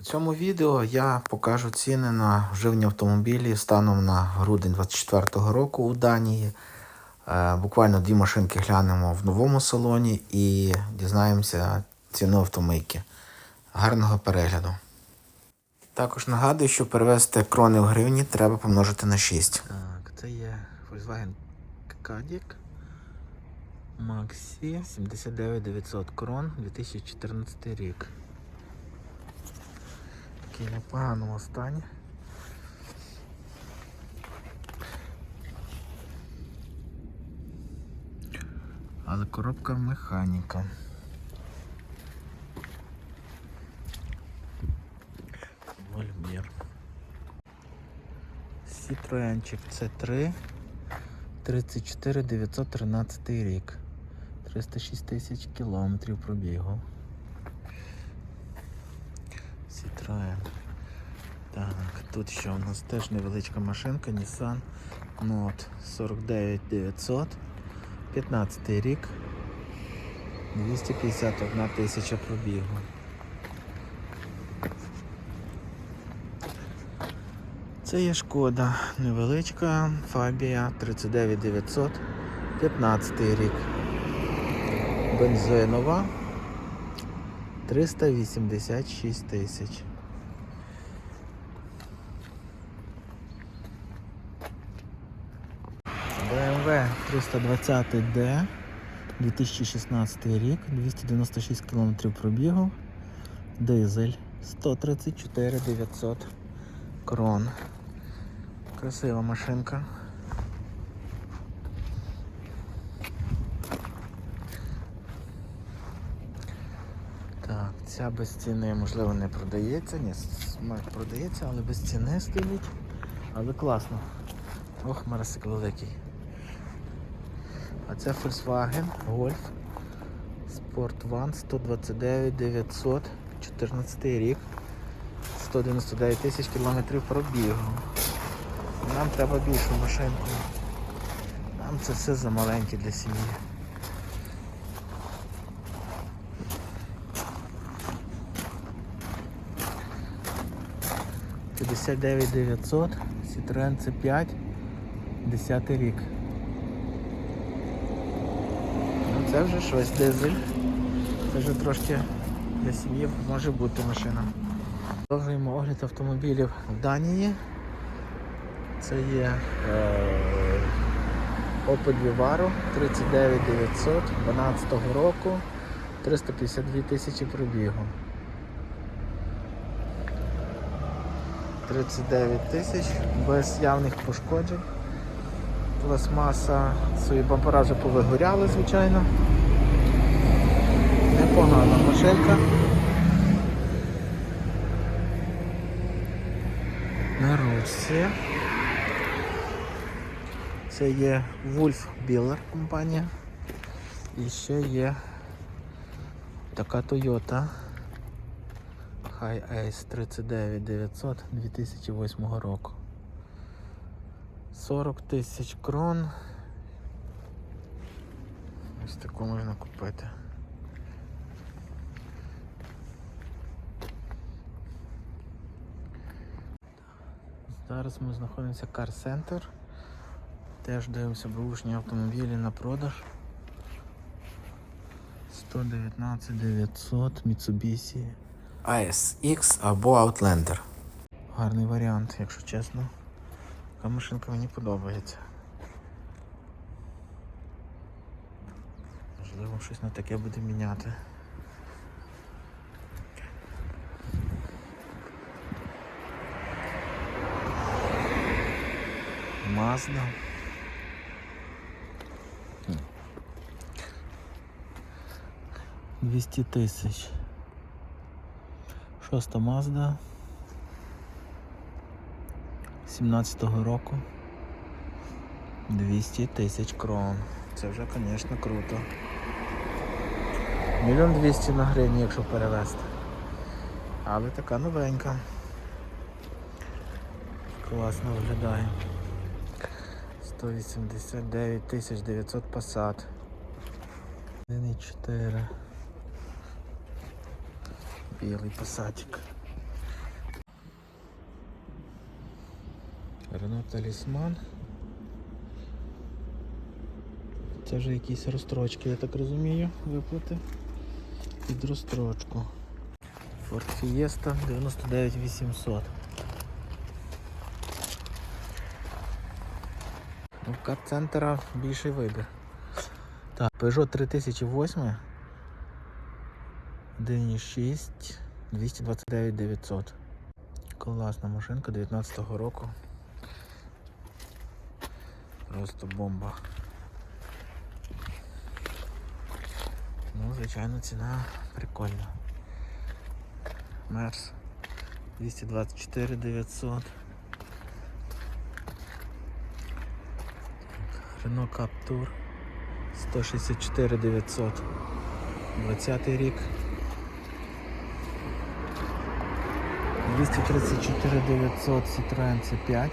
У цьому відео я покажу ціни на вживні автомобілі станом на грудень 2024 року у Данії. Е, Буквально дві машинки глянемо в новому салоні і дізнаємося ціну автомийки. Гарного перегляду. Також нагадую, що перевести крони в гривні треба помножити на 6. Так, це є Volkswagen Caddy Maxi 79900 крон 2014 рік. Такий непоганому стані. Але коробка механіка. Вольмір. Citroenчик C3 34 913 рік. 306 тисяч кілометрів пробігу. Citroen. Так, тут що у нас теж невеличка машинка Nissan Note 49900. 15 рік. 251 тисяча пробігу. Це є шкода невеличка Фабія 39900 15 рік. Бензинова 386 тисяч. 320D 2016 рік, 296 км пробігу, дизель 134 900 крон. Красива машинка. Так, ця без ціни можливо не продається, ні, продається, але без ціни стоїть. Але класно. Ох, марсик великий. А це Volkswagen Golf Sport One 129 900 14 рік. 199 тисяч кілометрів пробігу. Нам треба більшу машинку. Нам це все замаленьке для сім'ї. П'ятдесят дев'ять дев'ятсот, Citroen C5, 10 рік. Ну це вже щось дизель. Це вже трошки для сім'ї може бути машина. Продовжуємо огляд автомобілів в Данії. Це є е, Opel Vivaro 39900 12 року, 352 тисячі пробігу. 39 тисяч без явних пошкоджень. Пластмаса свої бампера вже повигоряли, звичайно. Непогана машинка. На ручці. Це є Wolf Biller компанія. І ще є така Toyota High Ace 39900 2008 року. 40 тисяч крон. Ось таку можна купити. Зараз ми знаходимося в Car Center. Теж дивимося бушні автомобілі на продаж. 119 900 Mitsubishi ASX або Outlander. Гарний варіант, якщо чесно. Така машинка мені подобається. Можливо, щось на таке буде міняти. Хм. 200 тисяч. Шоста Mazda. 17-го року. 200 тисяч крон. Це вже, звісно, круто. Мільйон 200 на гривні, якщо перевести. Але така новенька. Класно виглядає. 189 тисяч 900 Passat. 1,4. Білий пасатик. Рено Талісман. Це вже якісь розстрочки, я так розумію, виплати. Під розстрочку. Ford Fiesta 99800. Ну, в кап-центра більший вибір. Так, Peugeot 3008. 1.6 229 900. Класна машинка 19-го року. Просто бомба. Ну, звичайно, ціна прикольна. Мерс 224 900. Renault Captur 164 900. 20 рік. 234 900 Citroen C5.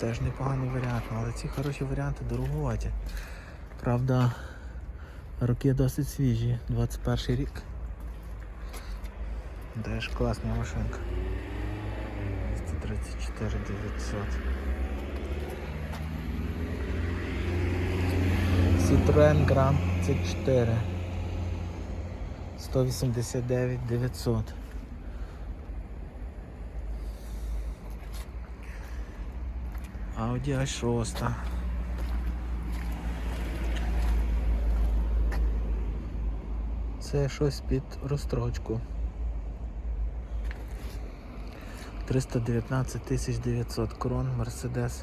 Теж непоганий варіант, але ці хороші варіанти дороговаті. Правда, роки досить свіжі, 21 рік. Теж класна машинка. 234 900. Citroen Grand C4 189 900 Audi A6. Це щось під розстрочку. 319 900 крон Mercedes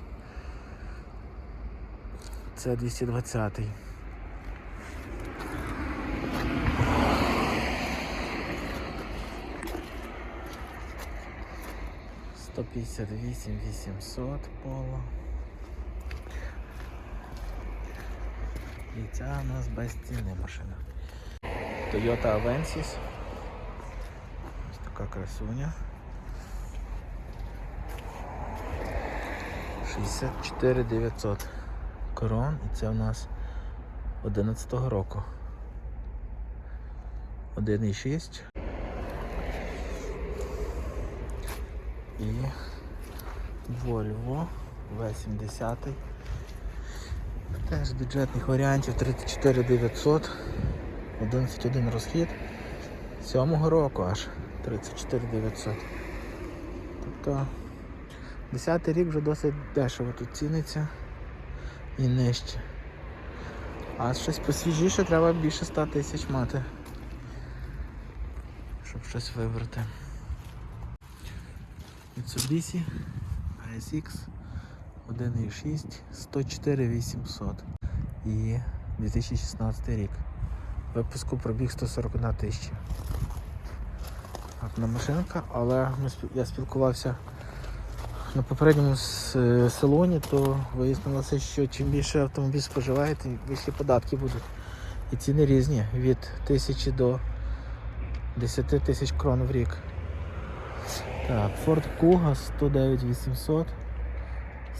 Це 220 158 800 поло. І ця у нас без машина. Toyota Avensis. Ось така красуня. 64 900 корон і це у нас 11 року. 1,6 і Volvo V70. Теж бюджетних варіантів 34 900, 11,1 розхід. 7 року аж 34 900. Тобто 10 рік вже досить дешево тут ціниться і нижче. А щось посвіжіше треба більше 100 тисяч мати, щоб щось вибрати. Mitsubishi ASX 1.6 104 800 і 2016 рік. Випуску пробіг 141 тисяча. Гарна машинка, але я спілкувався на попередньому е, салоні, то вияснилося, що чим більше автомобіль споживає, тим вищі податки будуть. І ціни різні від 1000 до 10 тисяч крон в рік. Так, Ford Kuga 109 800.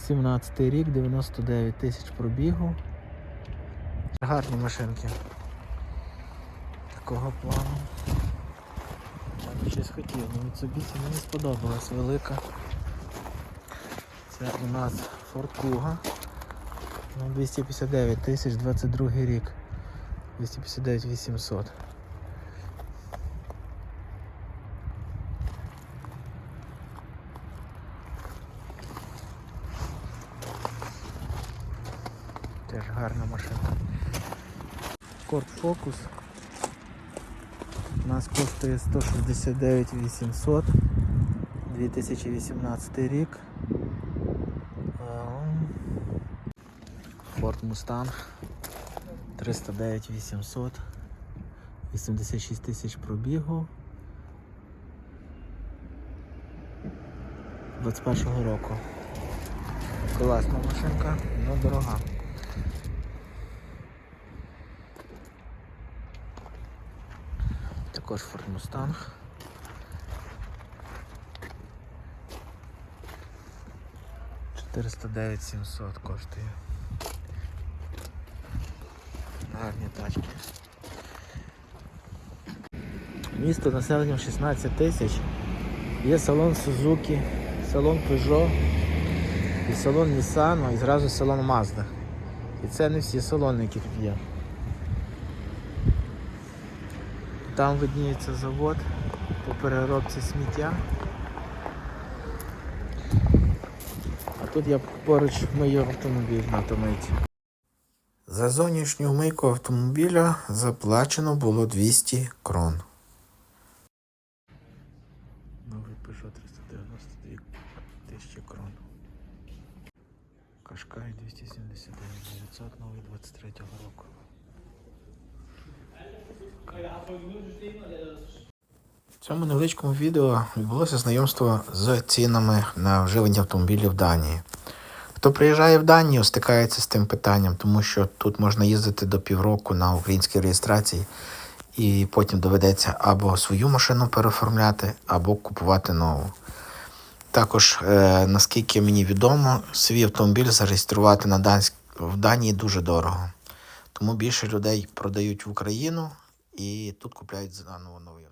17 рік, 99 тисяч пробігу. Гарні машинки. Такого плану. Я б щось хотів, але Mitsubishi мені сподобалась велика. Це у нас Ford Kuga. Ну, 259 тисяч, 22 рік. 259 800. Теж гарна машина. Ford Focus у нас коштує 169 800 2018 рік. Ford Mustang 309 800 86 тисяч пробігу 21 року. Класна машинка, але дорога. Також Ford Mustang. Чотириста сімсот коштує. Гарні тачки. Місто населенням 16 тисяч. Є салон Suzuki, салон Peugeot, і салон Nissan, і зразу салон Mazda. І це не всі салони, які тут є. Там видніється завод по переробці сміття. А тут я поруч мию автомобіль на автоматі. За зовнішню мийку автомобіля заплачено було 200 крон. Новий Peugeot 392 тисячі крон. Кашкай 279 900, новий 23 року. В цьому невеличкому відео відбулося знайомство з цінами на вживані автомобілі в Данії. Хто приїжджає в Данію, стикається з тим питанням, тому що тут можна їздити до півроку на українській реєстрації, і потім доведеться або свою машину переоформляти, або купувати нову. Також, е, наскільки мені відомо, свій автомобіль зареєструвати на Данськ... в Данії дуже дорого. Тому більше людей продають в Україну і тут купляють заново новий.